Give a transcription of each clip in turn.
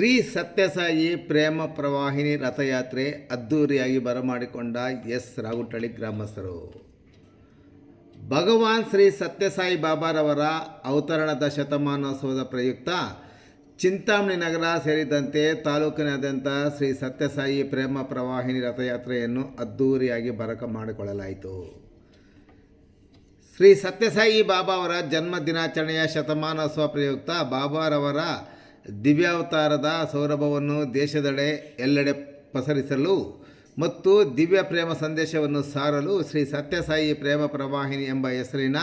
ಶ್ರೀ ಸತ್ಯಸಾಯಿ ಪ್ರೇಮ ಪ್ರವಾಹಿನಿ ರಥಯಾತ್ರೆ ಅದ್ಧೂರಿಯಾಗಿ ಬರಮಾಡಿಕೊಂಡ ಎಸ್ ರಾಗುಟಳ್ಳಿ ಗ್ರಾಮಸ್ಥರು. ಭಗವಾನ್ ಶ್ರೀ ಸತ್ಯಸಾಯಿ ಬಾಬಾರವರ ಅವತರಣದ ಶತಮಾನೋತ್ಸವದ ಪ್ರಯುಕ್ತ ಚಿಂತಾಮಣಿ ನಗರ ಸೇರಿದಂತೆ ತಾಲೂಕಿನಾದ್ಯಂತ ಶ್ರೀ ಸತ್ಯಸಾಯಿ ಪ್ರೇಮ ಪ್ರವಾಹಿನಿ ರಥಯಾತ್ರೆಯನ್ನು ಅದ್ಧೂರಿಯಾಗಿ ಬರಕ ಮಾಡಿಕೊಳ್ಳಲಾಯಿತು. ಶ್ರೀ ಸತ್ಯಸಾಯಿ ಬಾಬಾ ಅವರ ಜನ್ಮ ದಿನಾಚರಣೆಯ ಶತಮಾನೋತ್ಸವ ಪ್ರಯುಕ್ತ ಬಾಬಾರವರ ದಿವ್ಯಾವತಾರದ ಸೌರಭವನ್ನು ದೇಶದೆಡೆ ಎಲ್ಲೆಡೆ ಪಸರಿಸಲು ಮತ್ತು ದಿವ್ಯ ಪ್ರೇಮ ಸಂದೇಶವನ್ನು ಸಾರಲು ಶ್ರೀ ಸತ್ಯಸಾಯಿ ಪ್ರೇಮ ಪ್ರವಾಹಿನಿ ಎಂಬ ಹೆಸರಿನ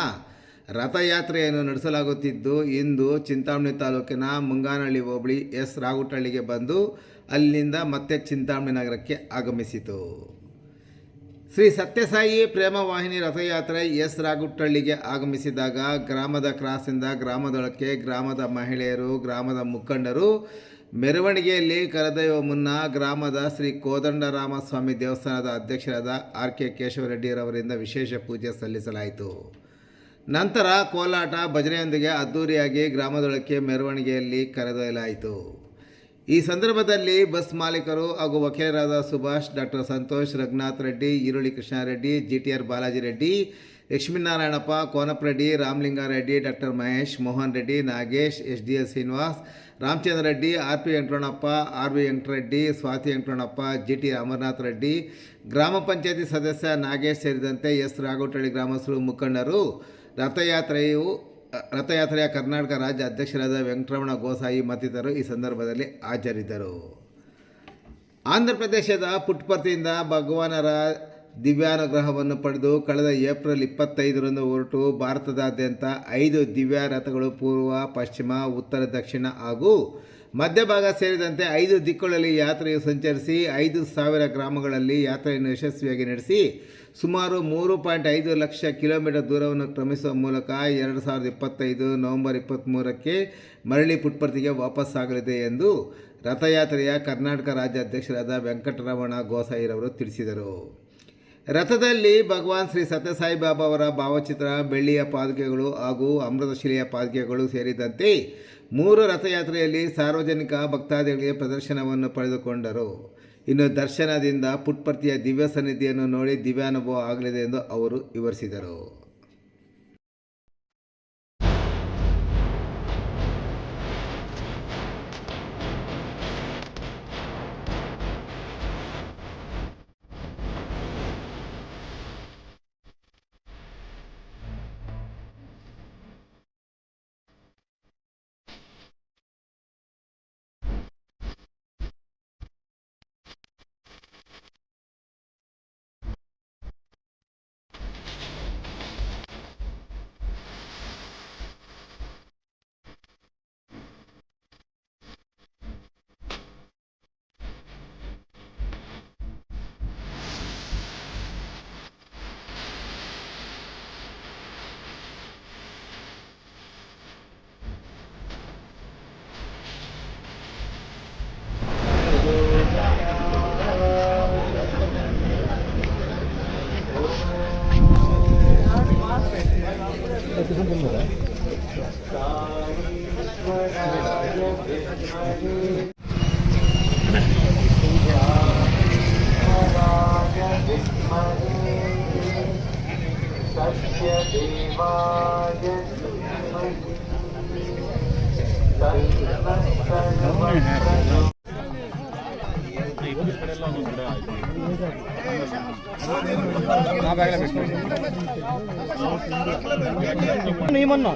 ರಥಯಾತ್ರೆಯನ್ನು ನಡೆಸಲಾಗುತ್ತಿದ್ದು, ಇಂದು ಚಿಂತಾಮಣಿ ತಾಲೂಕಿನ ಮುಂಗಾನಹಳ್ಳಿ ಹೋಬಳಿ ಎಸ್ ರಾಗುಟಳ್ಳಿಗೆ ಬಂದು ಅಲ್ಲಿಂದ ಮತ್ತೆ ಚಿಂತಾಮಣಿ ನಗರಕ್ಕೆ ಆಗಮಿಸಿತು. ಶ್ರೀ ಸತ್ಯಸಾಯಿ ಪ್ರೇಮ ವಾಹಿನಿ ರಥಯಾತ್ರೆ ಎಸ್ ರಾಗುಟ್ಟಳ್ಳಿಗೆ ಆಗಮಿಸಿದಾಗ ಗ್ರಾಮದ ಕ್ರಾಸಿಂದ ಗ್ರಾಮದೊಳಕ್ಕೆ ಗ್ರಾಮದ ಮಹಿಳೆಯರು, ಗ್ರಾಮದ ಮುಖಂಡರು ಮೆರವಣಿಗೆಯಲ್ಲಿ ಕರೆದೊಯ್ಯುವ ಮುನ್ನ ಗ್ರಾಮದ ಶ್ರೀ ಕೋದಂಡರಾಮಸ್ವಾಮಿ ದೇವಸ್ಥಾನದ ಅಧ್ಯಕ್ಷರಾದ ಆರ್ ಕೆ ಕೇಶವರೆಡ್ಡಿರವರಿಂದ ವಿಶೇಷ ಪೂಜೆ ಸಲ್ಲಿಸಲಾಯಿತು. ನಂತರ ಕೋಲಾಟ ಭಜನೆಯೊಂದಿಗೆ ಅದ್ದೂರಿಯಾಗಿ ಗ್ರಾಮದೊಳಕ್ಕೆ ಮೆರವಣಿಗೆಯಲ್ಲಿ ಕರೆದೊಯ್ಯಲಾಯಿತು. ಈ ಸಂದರ್ಭದಲ್ಲಿ ಬಸ್ ಮಾಲೀಕರು ಹಾಗೂ ವಕೀಲರಾದ ಸುಭಾಷ್, ಡಾಕ್ಟರ್ ಸಂತೋಷ್ ರಘುನಾಥ್ ರೆಡ್ಡಿ, ಈರುಳ್ಳಿ Krishnareddy G T R Balaji Reddy, Lakshminarayanappa Konappareddy Ramalingareddy doctor Mahesh Mohan Reddy, Nagesh, H D S Srinivas, Ramachandra Reddy, R P Venkataranappa R V Venkatareddy, Swathi Venkataranappa G T Amarnath Reddy, ಗ್ರಾಮ ಪಂಚಾಯತಿ ಸದಸ್ಯ ನಾಗೇಶ್ ಸೇರಿದಂತೆ S ರಾಗೋಟಳ್ಳಿ ಗ್ರಾಮಸ್ಥರು ಮುಖಂಡರು ರಥಯಾತ್ರೆಯು ರಥಯಾತ್ರೆಯ ಕರ್ನಾಟಕ ರಾಜ್ಯ ಅಧ್ಯಕ್ಷರಾದ ವೆಂಕಟರಮಣ ಗೋಸಾಯಿ ಮತ್ತಿತರರು ಈ ಸಂದರ್ಭದಲ್ಲಿ ಹಾಜರಿದ್ದರು. ಆಂಧ್ರ ಪ್ರದೇಶದ ಪುಟ್ಪರ್ತಿಯಿಂದ ಭಗವಾನರ ದಿವ್ಯಾನುಗ್ರಹವನ್ನು ಪಡೆದು ಕಳೆದ ಏಪ್ರಿಲ್ ಇಪ್ಪತ್ತೈದರಂದು ಹೊರಟು ಭಾರತದಾದ್ಯಂತ ಐದು ದಿವ್ಯ ರಥಗಳು ಪೂರ್ವ, ಪಶ್ಚಿಮ, ಉತ್ತರ, ದಕ್ಷಿಣ ಹಾಗೂ ಮಧ್ಯಭಾಗ ಸೇರಿದಂತೆ ಐದು ದಿಕ್ಕುಗಳಲ್ಲಿ ಯಾತ್ರೆಯು ಸಂಚರಿಸಿ ಐದು ಸಾವಿರ ಗ್ರಾಮಗಳಲ್ಲಿ ಯಾತ್ರೆಯನ್ನು ಯಶಸ್ವಿಯಾಗಿ ನಡೆಸಿ ಸುಮಾರು ಮೂರು ಪಾಯಿಂಟ್ ಐದು ಲಕ್ಷ ಕಿಲೋಮೀಟರ್ ದೂರವನ್ನು ಕ್ರಮಿಸುವ ಮೂಲಕ ಎರಡು ಸಾವಿರದ ಇಪ್ಪತ್ತೈದು ನವೆಂಬರ್ ಇಪ್ಪತ್ತ್ಮೂರಕ್ಕೆ ಮರಳಿ ಪುಟ್ಪರ್ತಿಗೆ ವಾಪಸ್ಸಾಗಲಿದೆ ಎಂದು ರಥಯಾತ್ರೆಯ ಕರ್ನಾಟಕ ರಾಜ್ಯಾಧ್ಯಕ್ಷರಾದ ವೆಂಕಟರಮಣ ಗೋಸಾಯಿರವರು ತಿಳಿಸಿದರು. ರಥದಲ್ಲಿ ಭಗವಾನ್ ಶ್ರೀ ಸತ್ಯಸಾಯಿ ಬಾಬಾ ಅವರ ಭಾವಚಿತ್ರ, ಬೆಳ್ಳಿಯ ಪಾದುಕೆಗಳು ಹಾಗೂ ಅಮೃತಶಿಲೆಯ ಪಾದುಕೆಗಳು ಸೇರಿದಂತೆ ಮೂರು ರಥಯಾತ್ರೆಯಲ್ಲಿ ಸಾರ್ವಜನಿಕ ಭಕ್ತಾದಿಗಳಿಗೆ ಪ್ರದರ್ಶನವನ್ನು ಪಡೆದುಕೊಂಡರು. ಇನ್ನು ದರ್ಶನದಿಂದ ಪುಟ್ಪರ್ತಿಯ ದಿವ್ಯ ಸನ್ನಿಧಿಯನ್ನು ನೋಡಿ ದಿವ್ಯಾನುಭವ ಆಗಲಿದೆ ಎಂದು ಅವರು ವಿವರಿಸಿದರು. ఏమన్నా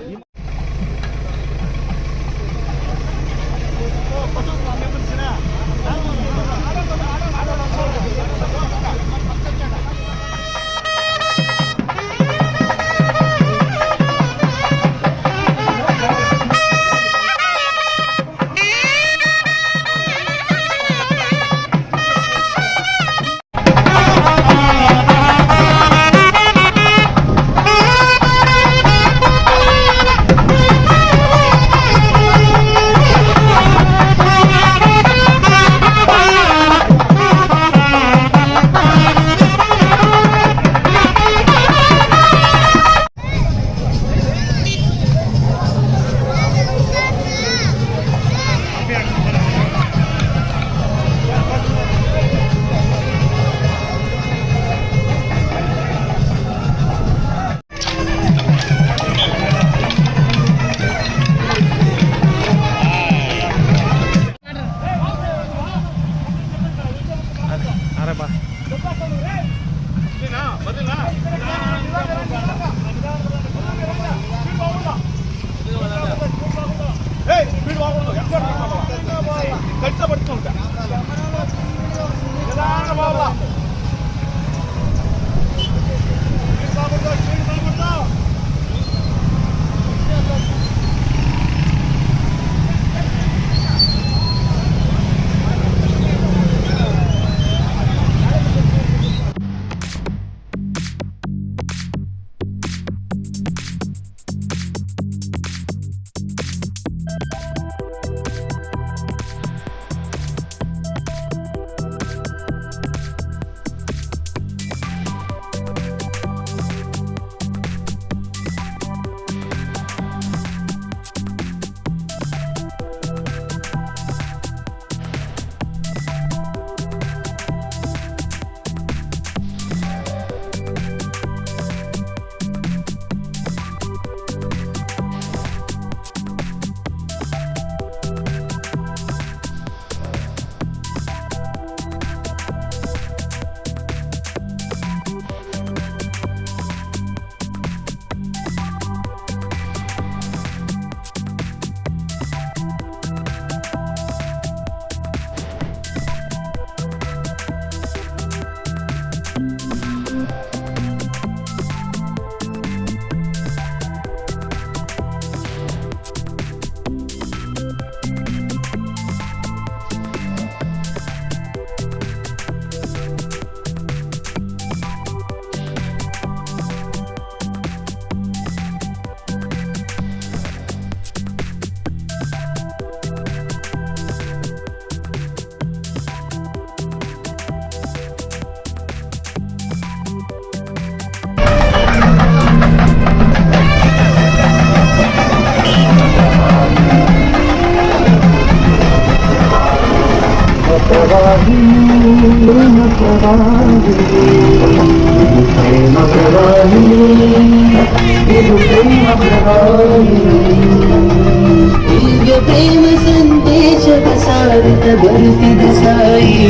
బతికిన సాయి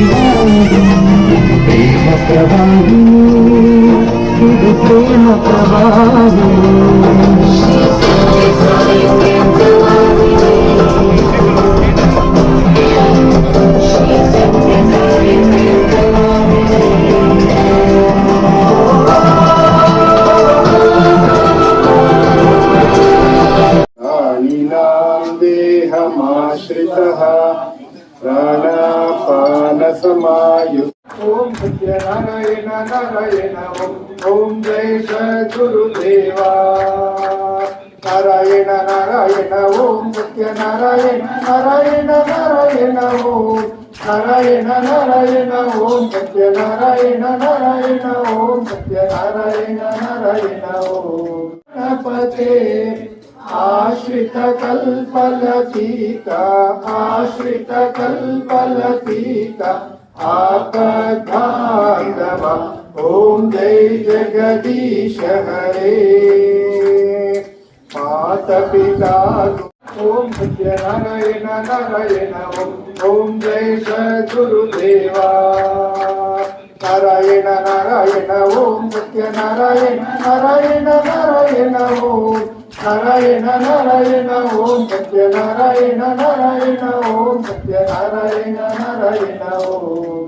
ప్రేమ ప్రభావం ప్రేమ ప్రభావం. प्राणापानसमायु ॐ सत्यनारायण नारायण ॐ ॐ जय सद्गुरुदेवा नारायण नारायण ॐ सत्यनारायण नारायण नारायण ॐ नारायण नारायण ॐ सत्यनारायण नारायण ॐ सत्यनारायण नारायण ॐ गणपते आश्रितकल्पलतीक आश्रितकल्पलतीक आपधानव ॐ जय जगदीश हरे मातपिता ॐ सत्यनारायण नारायण ॐ जय सद्गुरुदेवा నారాయణ నారాయణ ఓం సత్యనారాయణ నారాయణ నారాయణ నారాయణ ఓం. నారాయణ నారాయణ ఓం సత్యనారాయణ నారాయణ నారాయణ ఓం సత్యనారాయణ నారాయణ ఓం.